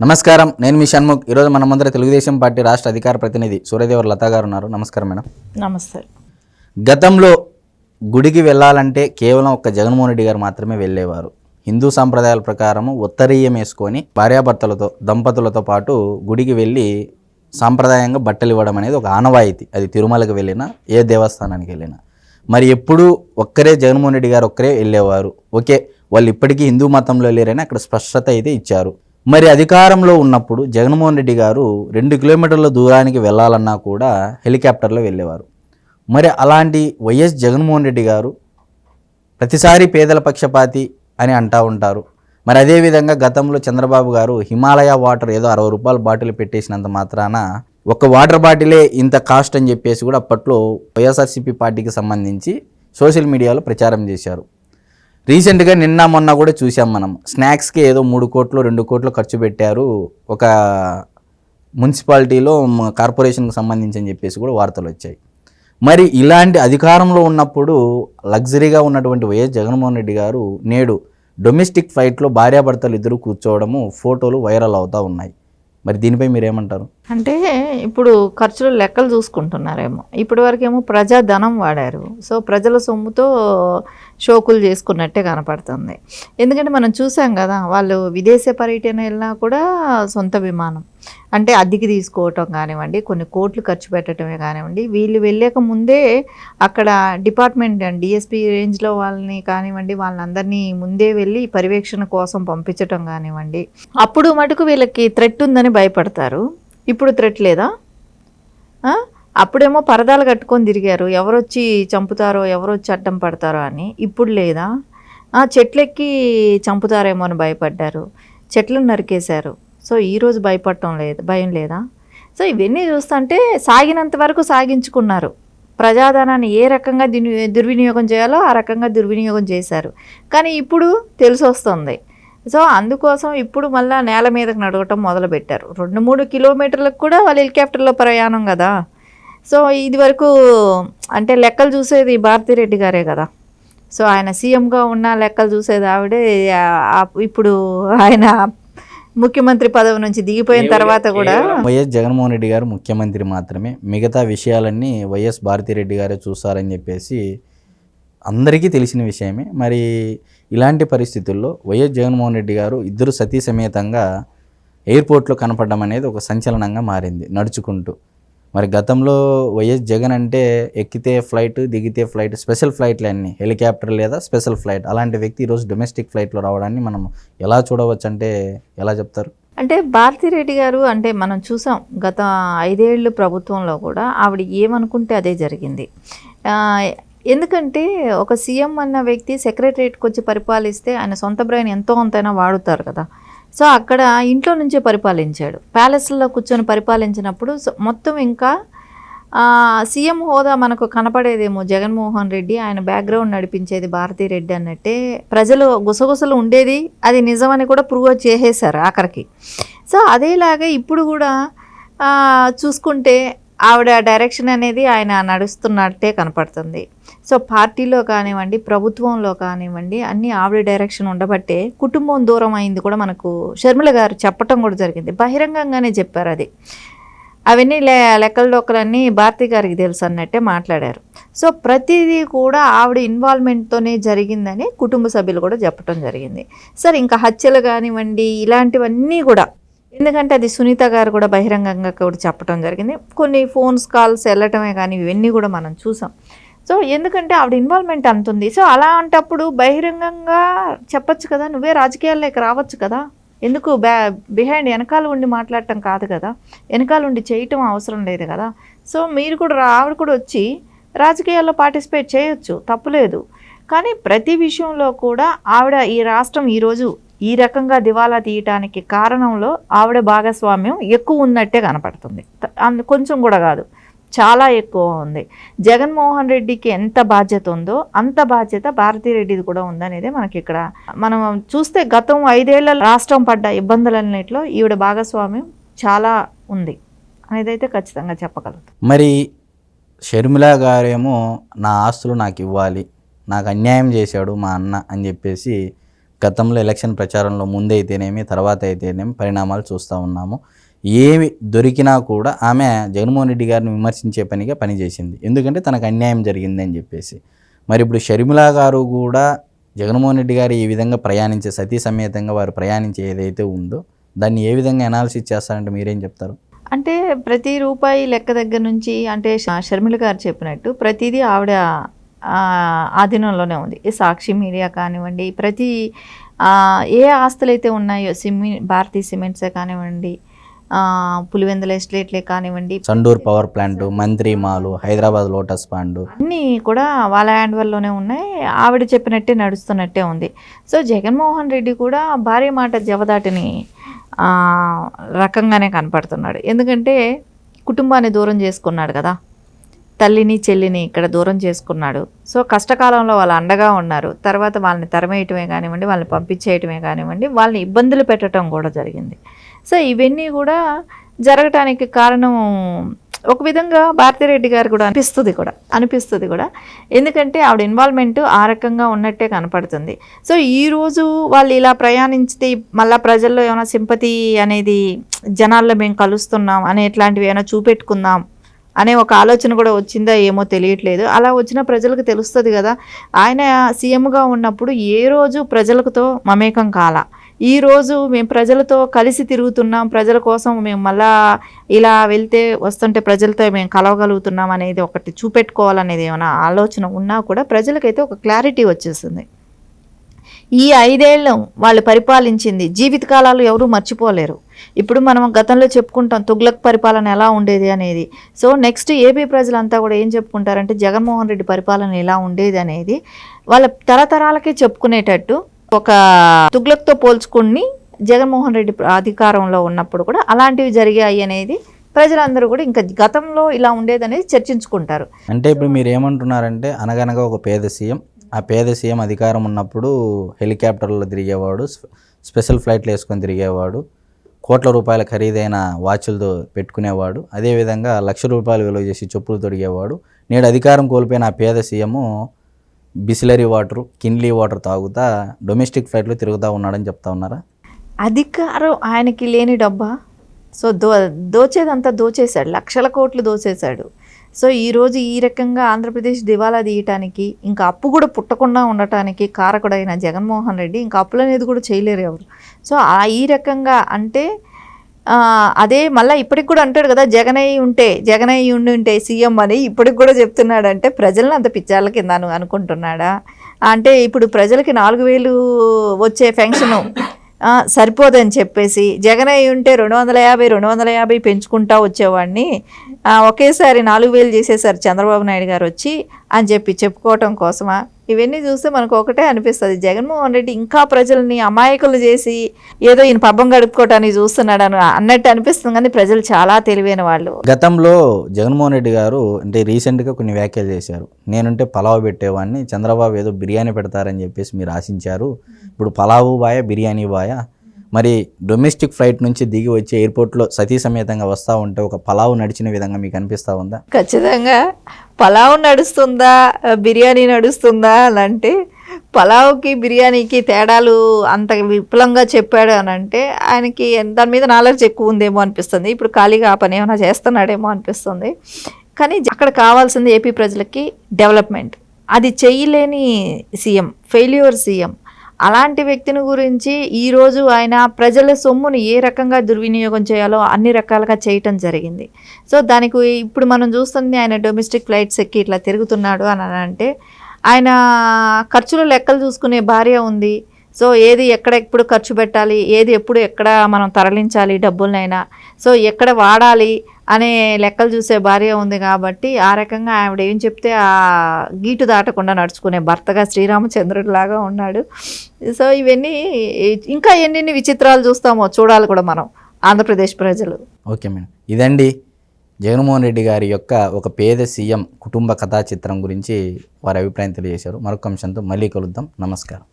నమస్కారం. నేను మీ షణ్ముఖ్. ఈరోజు మన ముందర తెలుగుదేశం పార్టీ రాష్ట్ర అధికార ప్రతినిధి సూర్యదేవర్ లతా గారు ఉన్నారు. నమస్కారం మేడం. నమస్తే. గతంలో గుడికి వెళ్ళాలంటే కేవలం ఒక్క జగన్మోహన్ రెడ్డి గారు మాత్రమే వెళ్ళేవారు. హిందూ సాంప్రదాయాల ప్రకారం ఉత్తరీయం వేసుకొని భార్యాభర్తలతో దంపతులతో పాటు గుడికి వెళ్ళి సాంప్రదాయంగా బట్టలు ఇవ్వడం అనేది ఒక ఆనవాయితీ. అది తిరుమలకి వెళ్ళినా ఏ దేవస్థానానికి వెళ్ళినా. మరి ఎప్పుడూ ఒక్కరే జగన్మోహన్ రెడ్డి గారు ఒక్కరే వెళ్ళేవారు. ఓకే వాళ్ళు ఇప్పటికీ హిందూ మతంలో లేరని అక్కడ స్పష్టత అయితే ఇచ్చారు. మరి అధికారంలో ఉన్నప్పుడు జగన్మోహన్ రెడ్డి గారు రెండు కిలోమీటర్ల దూరానికి వెళ్ళాలన్నా కూడా హెలికాప్టర్లో వెళ్ళేవారు. మరి అలాంటి వైఎస్ జగన్మోహన్ రెడ్డి గారు ప్రతిసారి పేదల పక్షపాతి అని అంటూ ఉంటారు. మరి అదేవిధంగా గతంలో చంద్రబాబు గారు హిమాలయ వాటర్ ఏదో అరవై రూపాయల బాటిల్ పెట్టేసినంత మాత్రాన ఒక వాటర్ బాటిలే ఇంత కాస్ట్ అని చెప్పేసి కూడా అప్పట్లో వైఎస్ఆర్సీపీ పార్టీకి సంబంధించి సోషల్ మీడియాలో ప్రచారం చేశారు. రీసెంట్గా నిన్న మొన్న కూడా చూసాం మనం. స్నాక్స్కి ఏదో మూడు కోట్లు రెండు కోట్లు ఖర్చు పెట్టారు ఒక మున్సిపాలిటీలో కార్పొరేషన్కి సంబంధించి అని చెప్పేసి కూడా వార్తలు వచ్చాయి. మరి ఇలాంటి అధికారంలో ఉన్నప్పుడు లగ్జరీగా ఉన్నటువంటి వైఎస్ జగన్మోహన్ రెడ్డి గారు నేడు డొమెస్టిక్ ఫ్లైట్లో భార్యాభర్తలు ఇద్దరు కూర్చోవడము ఫోటోలు వైరల్ అవుతూ ఉన్నాయి. మరి దీనిపై మీరేమంటారు? అంటే ఇప్పుడు ఖర్చులు లెక్కలు చూసుకుంటున్నారేమో. ఇప్పటి వరకేమో ప్రజా ధనం వాడారు. సో ప్రజల సొమ్ముతో షోకులు చేసుకున్నట్టే కనపడుతుంది. ఎందుకంటే మనం చూసాం కదా వాళ్ళు విదేశ పర్యటన వెళ్ళినా కూడా సొంత విమానం. అంటే అద్దెకి తీసుకోవటం కానివ్వండి కొన్ని కోట్లు ఖర్చు పెట్టడమే కానివ్వండి వీళ్ళు వెళ్ళక ముందే అక్కడ డిపార్ట్మెంట్ డిఎస్పీ రేంజ్లో వాళ్ళని కానివ్వండి వాళ్ళందరినీ ముందే వెళ్ళి పర్యవేక్షణ కోసం పంపించటం కానివ్వండి. అప్పుడు మటుకు వీళ్ళకి థ్రెట్ ఉందని భయపడతారు. ఇప్పుడు థ్రెట్ లేదా? అప్పుడేమో పరదాలు కట్టుకొని తిరిగారు. ఎవరొచ్చి చంపుతారో ఎవరొచ్చి అడ్డం పడతారో అని. ఇప్పుడు లేదా? ఆ, చెట్లెక్కి చంపుతారేమో అని భయపడ్డారు. చెట్లను నరికేశారు. సో ఈరోజు భయపడటం లేదు భయం లేదా? సో ఇవన్నీ చూస్తుంటే సాగినంత వరకు సాగించుకున్నారు. ప్రజాధనాన్ని ఏ రకంగా దిని దుర్వినియోగం చేయాలో ఆ రకంగా దుర్వినియోగం చేశారు. కానీ ఇప్పుడు తెలిసి వస్తుంది సో అందుకోసం ఇప్పుడు మళ్ళీ నేల మీదకి నడవటం మొదలుపెట్టారు. రెండు మూడు కిలోమీటర్లకు కూడా వాళ్ళు హెలికాప్టర్లో ప్రయాణం కదా? సో ఇది వరకు అంటే లెక్కలు చూసేది భారతిరెడ్డి గారే కదా. సో ఆయన సీఎంగా ఉన్న లెక్కలు చూసేది ఆవిడే ఇప్పుడు ఆయన ముఖ్యమంత్రి పదవి నుంచి దిగిపోయిన తర్వాత కూడా వైఎస్ జగన్మోహన్ రెడ్డి గారు ముఖ్యమంత్రి మాత్రమే. మిగతా విషయాలన్నీ వైఎస్ భారతిరెడ్డి గారే చూస్తారని చెప్పేసి అందరికీ తెలిసిన విషయమే. మరి ఇలాంటి పరిస్థితుల్లో వైఎస్ జగన్మోహన్ రెడ్డి గారు ఇద్దరు సతీ సమేతంగా ఎయిర్పోర్ట్లో కనపడడం అనేది ఒక సంచలనంగా మారింది నడుచుకుంటూ. మరి గతంలో వైఎస్ జగన్ అంటే ఎక్కితే ఫ్లైట్ దిగితే ఫ్లైట్ స్పెషల్ ఫ్లైట్లు అన్నీ హెలికాప్టర్ లేదా స్పెషల్ ఫ్లైట్. అలాంటి వ్యక్తి ఈరోజు డొమెస్టిక్ ఫ్లైట్లో రావడాన్ని మనం ఎలా చూడవచ్చు అంటే ఎలా చెప్తారు? అంటే భారతిరెడ్డి గారు అంటే మనం చూసాం గత ఐదేళ్ళు ప్రభుత్వంలో కూడా ఆవిడ ఏమనుకుంటే అదే జరిగింది. ఎందుకంటే ఒక సీఎం అన్న వ్యక్తి సెక్రటరియట్కి వచ్చి పరిపాలిస్తే ఆయన సొంత బ్రెయిన్ ఎంతో అంతైనా వాడుతారు కదా. సో అక్కడ ఇంట్లో నుంచే పరిపాలించాడు. ప్యాలెస్లో కూర్చొని పరిపాలించినప్పుడు సో మొత్తం ఇంకా సీఎం హోదా మనకు కనపడేదేమో జగన్మోహన్ రెడ్డి ఆయన బ్యాక్గ్రౌండ్ నడిపించేది భారతీ రెడ్డి అన్నట్టే ప్రజలు గుసగుసలు ఉండేది అది నిజమని కూడా ప్రూవ్ చేసేశారు ఆఖరికి. సో అదేలాగా ఇప్పుడు కూడా చూసుకుంటే ఆవిడ డైరెక్షన్ అనేది ఆయన నడుస్తున్నట్టే కనపడుతుంది. సో పార్టీలో కానివ్వండి ప్రభుత్వంలో కానివ్వండి అన్నీ ఆవిడ డైరెక్షన్ ఉండబట్టే కుటుంబం దూరం అయింది కూడా మనకు షర్మిల గారు చెప్పటం కూడా జరిగింది. బహిరంగంగానే చెప్పారు అది. అవన్నీ లే లెక్కల డొక్కలన్నీ భారతి గారికి తెలుసు అన్నట్టే మాట్లాడారు. సో ప్రతిదీ కూడా ఆవిడ ఇన్వాల్వ్మెంట్తోనే జరిగిందని కుటుంబ సభ్యులు కూడా చెప్పడం జరిగింది. సరే ఇంకా హత్యలు కానివ్వండి ఇలాంటివన్నీ కూడా ఎందుకంటే అది సునీత గారు కూడా బహిరంగంగా కూడా చెప్పడం జరిగింది. కొన్ని ఫోన్స్ కాల్స్ వెళ్ళటమే కానీ ఇవన్నీ కూడా మనం చూసాం. సో ఎందుకంటే ఆవిడ ఇన్వాల్వ్మెంట్ అంతుంది సో అలాంటప్పుడు బహిరంగంగా చెప్పచ్చు కదా నువ్వే రాజకీయాల్లోకి రావచ్చు కదా. ఎందుకు బ్యా బిహైండ్ వెనకాల ఉండి మాట్లాడటం కాదు కదా. వెనకాల ఉండి చేయటం అవసరం లేదు కదా. సో మీరు కూడా ఆవిడ కూడా వచ్చి రాజకీయాల్లో పార్టిసిపేట్ చేయొచ్చు తప్పులేదు కానీ ప్రతి విషయంలో కూడా ఆవిడ ఈ రాష్ట్రం ఈరోజు ఈ రకంగా దివాలా తీయటానికి కారణంలో ఆవిడ భాగస్వామ్యం ఎక్కువ ఉన్నట్టే కనపడుతుంది. అందు కొంచెం కూడా కాదు. చాలా ఎక్కువ ఉంది. జగన్మోహన్ రెడ్డికి ఎంత బాధ్యత ఉందో అంత బాధ్యత భారతీరెడ్డిది కూడా ఉందనేదే మనకి ఇక్కడ మనం చూస్తే గతం ఐదేళ్ళ రాష్ట్రం పడ్డ ఇబ్బందులన్నింటిలో ఈవిడ భాగస్వామ్యం చాలా ఉంది. అనేది అయితే ఖచ్చితంగా చెప్పగలుగుతాం. మరి షర్మిల గారేమో నా ఆస్తులు నాకు ఇవ్వాలి నాకు అన్యాయం చేశాడు మా అన్న అని చెప్పేసి గతంలో ఎలక్షన్ ప్రచారంలో ముందైతేనేమి తర్వాత అయితేనేమి పరిణామాలు చూస్తూ ఉన్నాము. ఏమి దొరికినా కూడా ఆమె జగన్మోహన్ రెడ్డి గారిని విమర్శించే పనిగా పనిచేసింది. ఎందుకంటే తనకు అన్యాయం జరిగిందని చెప్పేసి. మరి ఇప్పుడు షర్మిల గారు కూడా జగన్మోహన్ రెడ్డి గారు ఈ విధంగా ప్రయాణించే సతీ సమేతంగా వారు ప్రయాణించే ఏదైతే ఉందో దాన్ని ఏ విధంగా అనాలిసిస్ చేస్తారంటే మీరేం చెప్తారు? అంటే ప్రతి రూపాయి లెక్క దగ్గర నుంచి అంటే షర్మిల గారు చెప్పినట్టు ప్రతిదీ ఆవిడ ఆధీనంలోనే ఉంది. సాక్షి మీడియా కానివ్వండి ప్రతి ఏ ఆస్తులు అయితే ఉన్నాయో సిమెంట్ భారతీ సిమెంట్సే కానివ్వండి పులివెందుల ఎస్టేట్లే కానివ్వండి సండూర్ పవర్ ప్లాంట్ మంత్రి మాలు హైదరాబాద్ లోటస్ పాండ్. అన్నీ కూడా వాళ్ళ హ్యాండ్వల్లోనే ఉన్నాయి. ఆవిడ చెప్పినట్టే నడుస్తున్నట్టే ఉంది. సో జగన్మోహన్ రెడ్డి కూడా భార్య మాట జవదాటిని రకంగానే కనపడుతున్నాడు. ఎందుకంటే కుటుంబాన్ని దూరం చేసుకున్నాడు కదా. తల్లిని చెల్లిని ఇక్కడ దూరం చేసుకున్నాడు. సో కష్టకాలంలో వాళ్ళు అండగా ఉన్నారు. తర్వాత వాళ్ళని తరమేయటమే కానివ్వండి వాళ్ళని పంపించేయటమే కానివ్వండి వాళ్ళని ఇబ్బందులు పెట్టడం కూడా జరిగింది. సో ఇవన్నీ కూడా జరగటానికి కారణం ఒక విధంగా భారతిరెడ్డి గారు కూడా అనిపిస్తుంది కూడా అనిపిస్తుంది కూడా. ఎందుకంటే ఆవిడ ఇన్వాల్వ్మెంట్ ఆ రకంగా ఉన్నట్టే కనపడుతుంది. సో ఈ రోజు వాళ్ళు ఇలా ప్రయాణించితే మళ్ళీ ప్రజల్లో ఏమైనా సింపతి అనేది జనాల్లో మేము కలుస్తున్నాం అనే ఇట్లాంటివి ఏమైనా చూపెట్టుకుందాం అనే ఒక ఆలోచన కూడా వచ్చిందా ఏమో తెలియట్లేదు. అలా వచ్చిన ప్రజలకు తెలుస్తుంది కదా. ఆయన సీఎంగా ఉన్నప్పుడు ఏ రోజు ప్రజలతో మమేకం కాల. ఈరోజు మేము ప్రజలతో కలిసి తిరుగుతున్నాం. ప్రజల కోసం మేము మళ్ళా ఇలా వెళ్తే వస్తుంటే ప్రజలతో మేము కలవగలుగుతున్నాం అనేది ఒకటి చూపెట్టుకోవాలనేది ఏమైనా ఆలోచన ఉన్నా కూడా ప్రజలకైతే ఒక క్లారిటీ వచ్చేసింది. ఈ ఐదేళ్ళు వాళ్ళు పరిపాలించింది జీవితకాలాలు ఎవరూ మర్చిపోలేరు. ఇప్పుడు మనం గతంలో చెప్పుకుంటాం తుగ్లక్ పరిపాలన ఎలా ఉండేది అనేది. సో నెక్స్ట్ ఏపీ ప్రజలంతా కూడా ఏం చెప్పుకుంటారంటే జగన్మోహన్ రెడ్డి పరిపాలన ఎలా ఉండేది అనేది వాళ్ళ తరతరాలకే చెప్పుకునేటట్టు ఒక తుగ్లక్తో పోల్చుకుని జగన్మోహన్ రెడ్డి అధికారంలో ఉన్నప్పుడు కూడా అలాంటివి జరిగాయి అనేది ప్రజలందరూ కూడా ఇంకా గతంలో ఇలా ఉండేది అనేది చర్చించుకుంటారు. అంటే ఇప్పుడు మీరు ఏమంటున్నారంటే అనగనగా ఒక పేద సీఎం ఆ పేద సీఎం అధికారం ఉన్నప్పుడు హెలికాప్టర్లో తిరిగేవాడు స్పెషల్ ఫ్లైట్లు వేసుకొని తిరిగేవాడు కోట్ల రూపాయల ఖరీదైన వాచ్లతో పెట్టుకునేవాడు అదేవిధంగా లక్ష రూపాయలు విలువ చేసి చెప్పులు తొడిగేవాడు నేడు అధికారం కోల్పోయిన ఆ పేద CM Bisleri water Kinley water తాగుతా డొమెస్టిక్ ఫ్లైట్లో తిరుగుతూ ఉన్నాడని చెప్తా ఉన్నారా? అధికారం ఆయనకి లేని డబ్బా. సో దో దోచేదంతా దోచేశాడు. లక్షల కోట్లు దోచేశాడు. సో ఈరోజు ఈ రకంగా ఆంధ్రప్రదేశ్ దివాలా తీయటానికి ఇంకా అప్పు కూడా పుట్టకుండా ఉండటానికి కారకుడైన జగన్మోహన్ రెడ్డి ఇంకా అప్పులు అనేది కూడా చేయలేరు ఎవరు. సో ఆ ఈ రకంగా అంటే అదే మళ్ళీ ఇప్పటికి కూడా అంటాడు కదా జగనయ్య ఉంటే జగనయ్య ఉండి ఉంటే సీఎం అని ఇప్పటికి కూడా చెప్తున్నాడు అంటే ప్రజలను అంత పిచ్చాళ్ళ కింద అనుకుంటున్నాడా? అంటే ఇప్పుడు ప్రజలకి నాలుగు వేలు వచ్చే ఫెన్షను సరిపోదని చెప్పేసి జగన్ అయి ఉంటే రెండు వందల యాభై రెండు వందల యాభై పెంచుకుంటా వచ్చేవాడిని ఒకేసారి నాలుగు వేలు చేసేసారు చంద్రబాబు నాయుడు గారు వచ్చి అని చెప్పి చెప్పుకోవటం కోసమా? ఇవన్నీ చూస్తే మనకు ఒకటే అనిపిస్తుంది. జగన్మోహన్ రెడ్డి ఇంకా ప్రజల్ని అమాయకులు చేసి ఏదో ఈయన పబ్బం గడుపుకోవటానికి చూస్తున్నాడు అని అన్నట్టు అనిపిస్తుంది. కానీ ప్రజలు చాలా తెలివైన వాళ్ళు. గతంలో జగన్మోహన్ రెడ్డి గారు అంటే రీసెంట్గా కొన్ని వ్యాఖ్యలు చేశారు. నేనుంటే పలావ్ పెట్టేవాడిని చంద్రబాబు ఏదో బిర్యానీ పెడతారని చెప్పేసి మీరు ఆశించారు. ఇప్పుడు పలావు బాయ బిర్యానీ బాయ మరి డొమెస్టిక్ ఫ్లైట్ నుంచి దిగి వచ్చి ఎయిర్పోర్ట్లో సతీ సమేతంగా వస్తూ ఉంటే ఒక పలావు నడిచిన విధంగా మీకు అనిపిస్తూ ఉందా? ఖచ్చితంగా. పలావ్ నడుస్తుందా? బిర్యానీ నడుస్తుందా? అని అంటే పలావ్కి బిర్యానీకి తేడాలు అంత విపులంగా చెప్పాడు అని అంటే ఆయనకి దాని మీద నాలెడ్జ్ ఎక్కువ ఉందేమో అనిపిస్తుంది. ఇప్పుడు ఖాళీగా ఆ పని ఏమైనా చేస్తున్నాడేమో అనిపిస్తుంది. కానీ అక్కడ కావాల్సింది ఏపీ ప్రజలకి డెవలప్మెంట్. అది చేయలేని సీఎం ఫెయిల్యూర్ సీఎం. అలాంటి వ్యక్తిని గురించి ఈరోజు ఆయన ప్రజల సొమ్ముని ఏ రకంగా దుర్వినియోగం చేయాలో అన్ని రకాలుగా చేయటం జరిగింది. సో దానికి ఇప్పుడు మనం చూస్తుంది ఆయన డొమెస్టిక్ ఫ్లైట్స్ ఎక్కి ఇట్లా తిరుగుతున్నాడు అని అంటే ఆయన ఖర్చుల లెక్కలు చూసుకునే భార్య ఉంది. సో ఏది ఎక్కడ ఎప్పుడు ఖర్చు పెట్టాలి ఏది ఎప్పుడు ఎక్కడ మనం తరలించాలి డబ్బులనైనా. సో ఎక్కడ వాడాలి అనే లెక్కలు చూసే భార్య ఉంది కాబట్టి ఆ రకంగా ఆవిడ ఏం చెప్తే ఆ గీటు దాటకుండా నడుచుకునే భర్తగా శ్రీరామచంద్రుడు లాగా ఉన్నాడు. సో ఇవన్నీ ఇంకా ఎన్నెన్ని విచిత్రాలు చూస్తామో చూడాలి కూడా మనం ఆంధ్రప్రదేశ్ ప్రజలు. Okay madam. ఇదండి జగన్మోహన్ రెడ్డి గారి యొక్క ఒక పేద సీఎం కుటుంబ కథా చిత్రం గురించి వారి అభిప్రాయం తెలియజేశారు. మరొక అంశంతో మళ్ళీ కలుద్దాం. నమస్కారం.